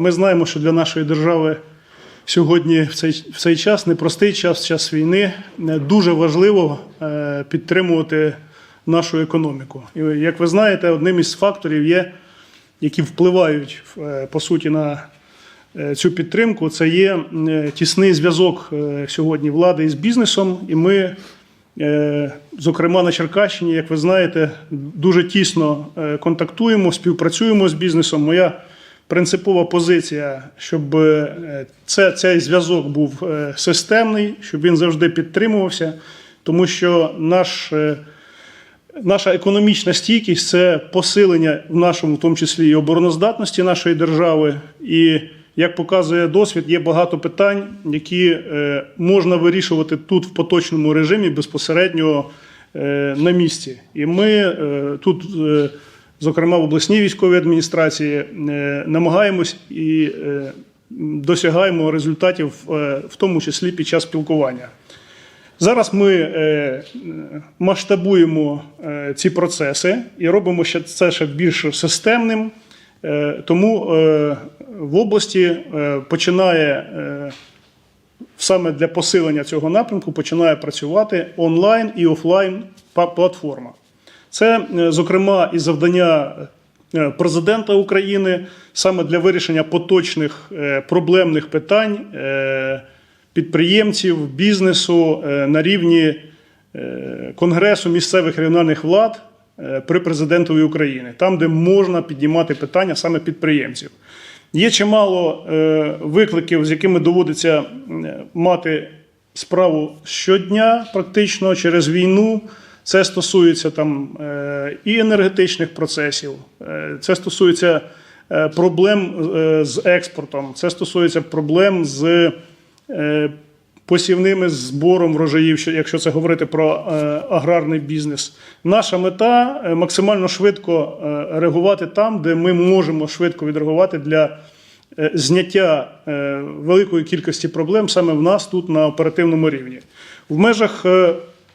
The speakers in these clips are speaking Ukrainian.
Ми знаємо, що для нашої держави сьогодні в цей, в цей час, непростий час, час війни, е, дуже важливо е, підтримувати нашу економіку. І як ви знаєте, одним із факторів є, які впливають е, по суті на цю підтримку, це є тісний зв'язок сьогодні влади із бізнесом. І ми, зокрема на Черкащині, як ви знаєте, дуже тісно контактуємо, співпрацюємо з бізнесом. Моя принципова позиція, щоб е, це, цей зв'язок був е, системний, щоб він завжди підтримувався, тому що наш. е, Наша економічна стійкість це посилення в нашому, в тому числі і обороноздатності нашої держави. І як показує досвід, є багато питань, які можна вирішувати тут в поточному режимі безпосередньо на місці. І ми тут, зокрема в обласній військовій адміністрації, е, намагаємось і е, досягаємо результатів, е, в тому числі під час спілкування. Зараз ми масштабуємо ці процеси і робимо це ще більш системним. Тому в області починає саме для посилення цього напрямку починає працювати онлайн і офлайн платформа. Це, е, зокрема, і завдання е, президента України саме для вирішення поточних е, проблемних питань підприємців, бізнесу на рівні Конгресу місцевих регіональних влад при президентові України, там, де можна піднімати питання саме підприємців. Є чимало викликів, з якими доводиться мати справу щодня, практично через війну. Це стосується там е, і енергетичних процесів, е, це стосується е, проблем з експортом, це стосується проблем з посівними збором врожаїв, якщо це говорити про аграрний бізнес. Наша мета максимально швидко реагувати там, де ми можемо швидко відреагувати для зняття великої кількості проблем саме в нас тут на оперативному рівні. В межах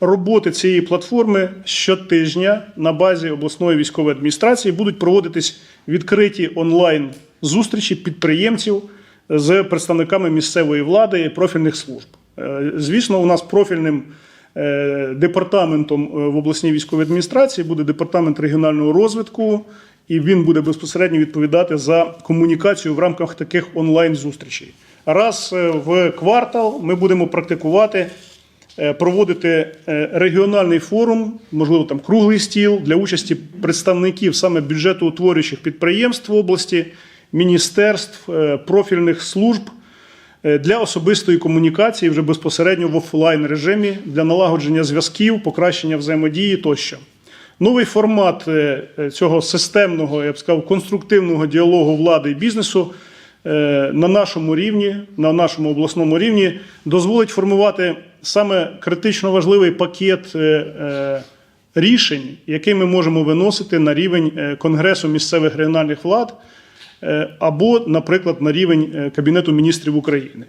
роботи цієї платформи щотижня на базі обласної військової адміністрації будуть проводитись відкриті онлайн зустрічі підприємців з представниками місцевої влади і профільних служб. Е, Звісно, у нас профільним е, департаментом е, в обласній військовій адміністрації буде департамент регіонального розвитку, і він буде безпосередньо відповідати за комунікацію в рамках таких онлайн-зустрічей. Раз е, в квартал ми будемо практикувати проводити е, регіональний форум, можливо, там круглий стіл для участі представників саме бюджетоутворюючих підприємств області, міністерств, е, профільних служб е, для особистої комунікації вже безпосередньо в офлайн режимі для налагодження зв'язків, покращення взаємодії тощо. Новий формат е, е, цього системного, я б сказав, конструктивного діалогу влади і бізнесу е, на нашому рівні, на нашому обласному рівні, дозволить формувати саме критично важливий пакет е, е, рішень, який ми можемо виносити на рівень е, Конгресу місцевих регіональних влад або, наприклад, на рівень Кабінету міністрів України.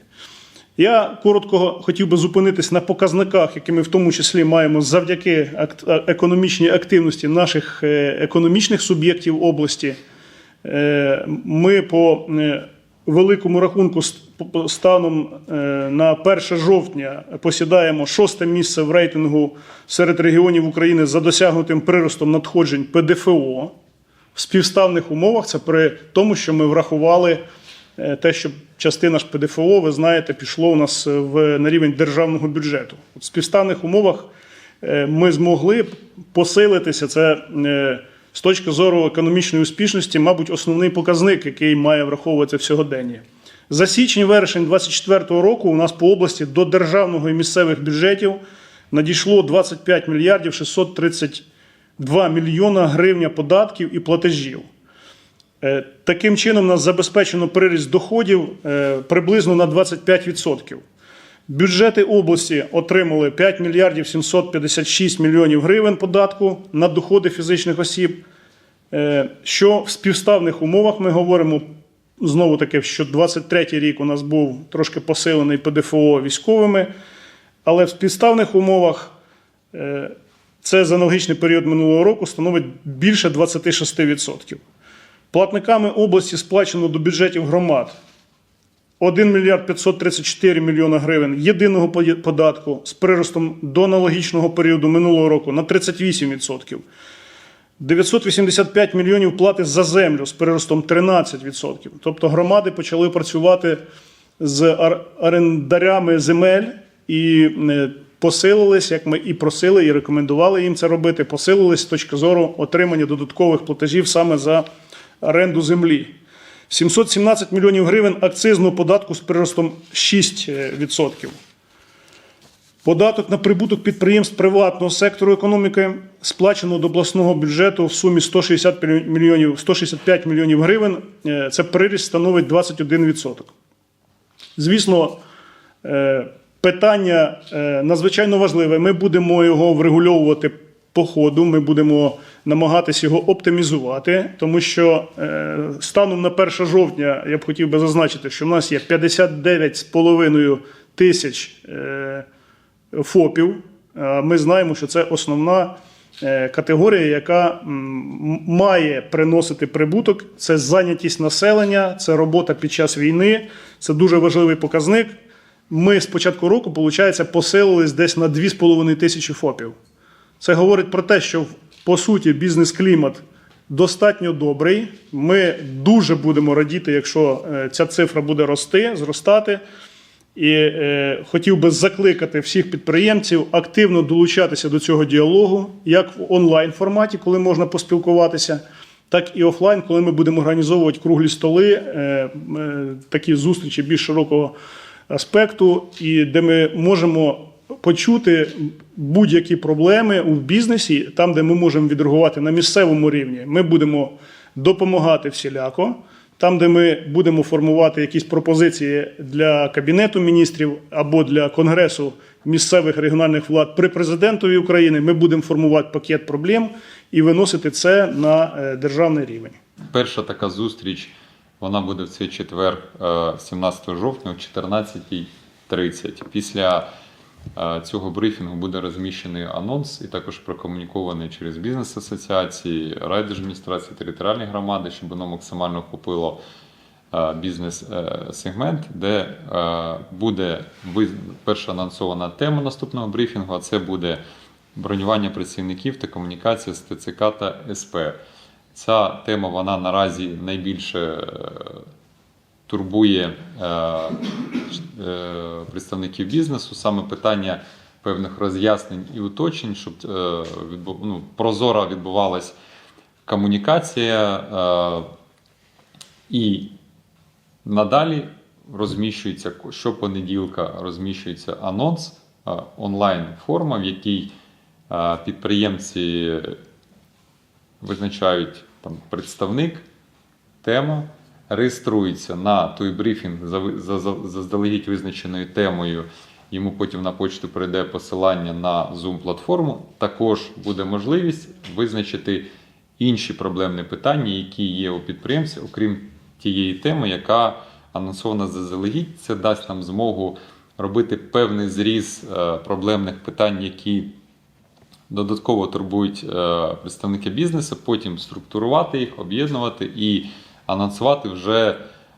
Я коротко хотів би зупинитись на показниках, які ми в тому числі маємо завдяки економічній активності наших економічних суб'єктів області. Ми по великому рахунку станом е, на 1 жовтня посідаємо шосте місце в рейтингу серед регіонів України за досягнутим приростом надходжень ПДФО в співставних умовах. Це при тому, що ми врахували е, те, що частина ж ПДФО, ви знаєте, пішло у нас в, на рівень державного бюджету. От в співставних умовах е, ми змогли посилитися. Це е, з точки зору економічної успішності, мабуть, основний показник, який має враховуватися в сьогоденні. За січень-вересень 2024 року у нас по області до державного і місцевих бюджетів надійшло 25 мільярдів 632 мільйона гривня податків і платежів. Е, Таким чином, нас забезпечено приріст доходів е, приблизно на 25%. Бюджети області отримали 5 мільярдів 756 мільйонів гривень податку на доходи фізичних осіб. Е, Що в співставних умовах ми говоримо знову таки, що 23 рік у нас був трошки посилений ПДФО військовими, але в співставних умовах е, це за аналогічний період минулого року становить більше 26%. Платниками області сплачено до бюджетів громад 1 мільярд 534 мільйона гривень єдиного податку з приростом до аналогічного періоду минулого року на 38%. 985 мільйонів плати за землю з приростом 13%. Тобто громади почали працювати з орендарями земель і е, посилились, як ми і просили, і рекомендували їм це робити, посилились з точки зору отримання додаткових платежів саме за оренду землі. 717 мільйонів гривень акцизного податку з приростом 6%. Податок на прибуток підприємств приватного сектору економіки сплачено до обласного бюджету в сумі 160 мільйонів, 165 мільйонів гривень. Е, Це приріст становить 21%. Звісно, е, питання е, надзвичайно важливе. Ми будемо його врегульовувати по ходу, ми будемо намагатися його оптимізувати, тому що станом на 1 жовтня я б хотів би зазначити, що в нас є 59,5 тисяч ФОПів. Ми знаємо, що це основна е, категорія, яка має приносити прибуток. Це зайнятість населення, це робота під час війни. Це дуже важливий показник. Ми з початку року, виходить, посилились десь на 2,5 тисячі ФОПів. Це говорить про те, що по суті бізнес-клімат достатньо добрий. Ми дуже будемо радіти, якщо е, ця цифра буде рости, зростати. І е, хотів би закликати всіх підприємців активно долучатися до цього діалогу, як в онлайн форматі, коли можна поспілкуватися, так і офлайн, коли ми будемо організовувати круглі столи, е, е, такі зустрічі більш широкого аспекту, і де ми можемо почути будь-які проблеми у бізнесі, там, де ми можемо відреагувати на місцевому рівні. Ми будемо допомагати всіляко. Там, де ми будемо формувати якісь пропозиції для Кабінету міністрів або для Конгресу місцевих регіональних влад при президентові України, ми будемо формувати пакет проблем і виносити це на е, державний рівень. Перша така зустріч вона буде в цей четвер, е, 17 жовтня о 14.30. Після е, цього брифінгу буде розміщений анонс і також прокомунікований через бізнес-асоціації, райдержадміністрації, територіальні громади, щоб воно максимально охопило бізнес-сегмент, де буде перша анонсована тема наступного брифінгу, а це буде бронювання працівників та комунікація з ТЦК та СП. Ця тема вона наразі найбільше турбує е, е, представників бізнесу, саме питання певних роз'яснень і уточнень, щоб е, відбу- ну, прозоро відбувалась комунікація. Е, і надалі розміщується щопонеділка розміщується анонс е, онлайн форма, в якій е, підприємці визначають там представник, тема, реєструється на той брифінг заздалегідь визначеною темою. Йому потім на почту прийде посилання на Zoom-платформу. Також буде можливість визначити інші проблемні питання, які є у підприємців, окрім тієї теми, яка анонсована заздалегідь. Це дасть нам змогу робити певний зріз е, проблемних питань, які додатково турбують е, представники бізнесу, потім структурувати їх, об'єднувати і анонсувати вже,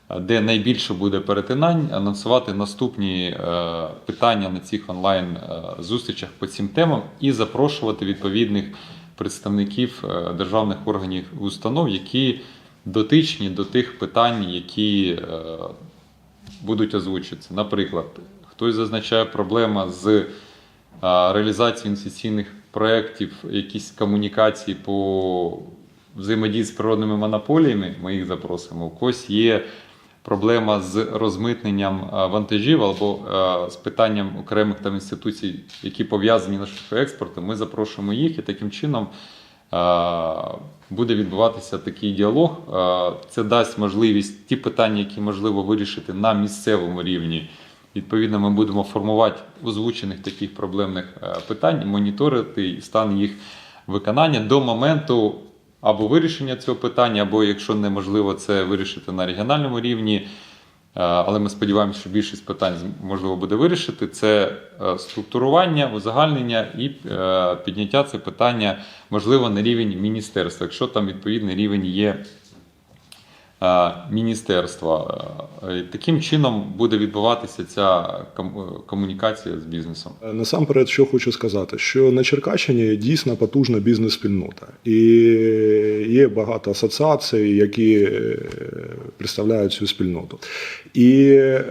е, де найбільше буде перетинань, анонсувати наступні е, питання на цих онлайн е, по цим темам і запрошувати відповідних представників державних органів установ, які дотичні до тих питань, які будуть озвучуватися. Наприклад, хтось зазначає проблема з а, реалізації інвестиційних проєктів, якісь комунікації по взаємодії з природними монополіями, ми їх запросимо. У когось є проблема з розмитненням вантажів або з питанням окремих там інституцій, які пов'язані шляху експорту. Ми запрошуємо їх і таким чином. Буде відбуватися такий діалог. Це дасть можливість ті питання, які можливо вирішити на місцевому рівні. Відповідно, ми будемо формувати озвучених таких проблемних е, питань, моніторити стан їх виконання до моменту або вирішення цього питання, або якщо неможливо це вирішити на регіональному рівні. е, Але ми сподіваємося, що більшість питань можливо буде вирішити. Це е, структурування, узагальнення і е, підняття це питання, можливо, на рівень міністерства, якщо там відповідний рівень є міністерства. Е, Таким чином буде відбуватися ця комунікація з бізнесом. Насамперед, що хочу сказати, що на Черкащині дійсно потужна бізнес-спільнота, і є багато асоціацій, які е, представляють цю спільноту. І е,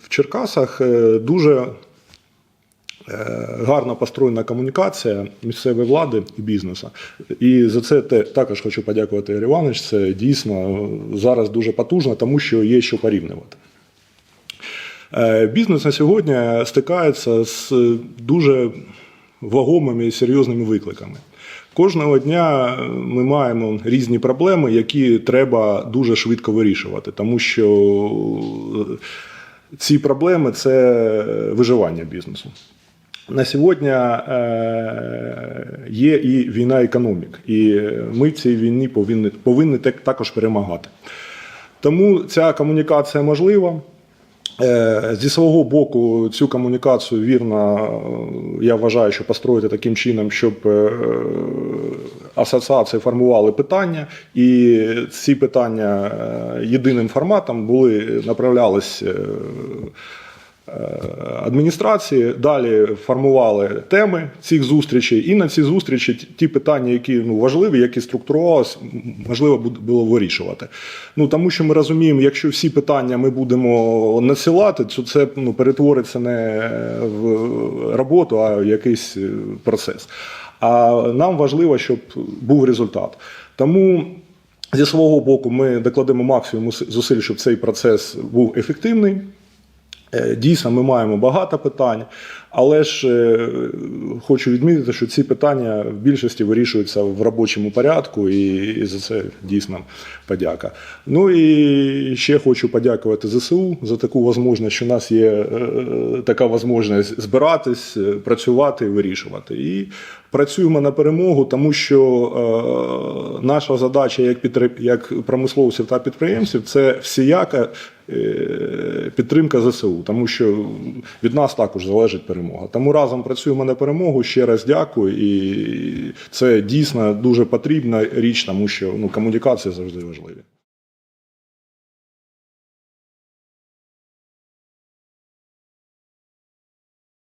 в Черкасах е, дуже е, гарно построєна комунікація місцевої влади і бізнесу. І за це те, також хочу подякувати Ігор Іванович. Це дійсно зараз дуже потужно, тому що є що порівнювати. Е, Бізнес на сьогодні стикається з дуже вагомими і серйозними викликами. Кожного дня ми маємо різні проблеми, які треба дуже швидко вирішувати, тому що ці проблеми це виживання бізнесу. На сьогодні е, є і війна економік, і ми в цій війні повинні, повинні також перемагати. Тому ця комунікація можлива. Е, Зі свого боку, цю комунікацію вірно, е, я вважаю, що построїти таким чином, щоб асоціації формували питання, і ці питання єдиним форматом були направлялись адміністрації, далі формували теми цих зустрічей, і на ці зустрічі ті- питання, які ну, важливі, які структурувалися, можливо було вирішувати. Ну тому що ми розуміємо, якщо всі питання ми будемо насилати, то це ну, перетвориться не в роботу, а в якийсь е, процес. А нам важливо, щоб був результат. Тому зі свого боку ми докладемо максимум зусиль, щоб цей процес був ефективний. Е, Дійсно, ми маємо багато питань, але ж е, хочу відмітити, що ці питання в більшості вирішуються в робочому порядку, і, за це дійсно подяка. Ну і ще хочу подякувати ЗСУ за таку можливість, що у нас є е, така можливість збиратись, працювати і вирішувати. І працюємо на перемогу, тому що е, наша задача як, підтри- як промисловців та підприємців це всіяка е, підтримка ЗСУ, тому що від нас також залежить перемога. Тому разом працюємо на перемогу. Ще раз дякую. І це дійсно дуже потрібна річ, тому що ну, комунікації завжди важливі.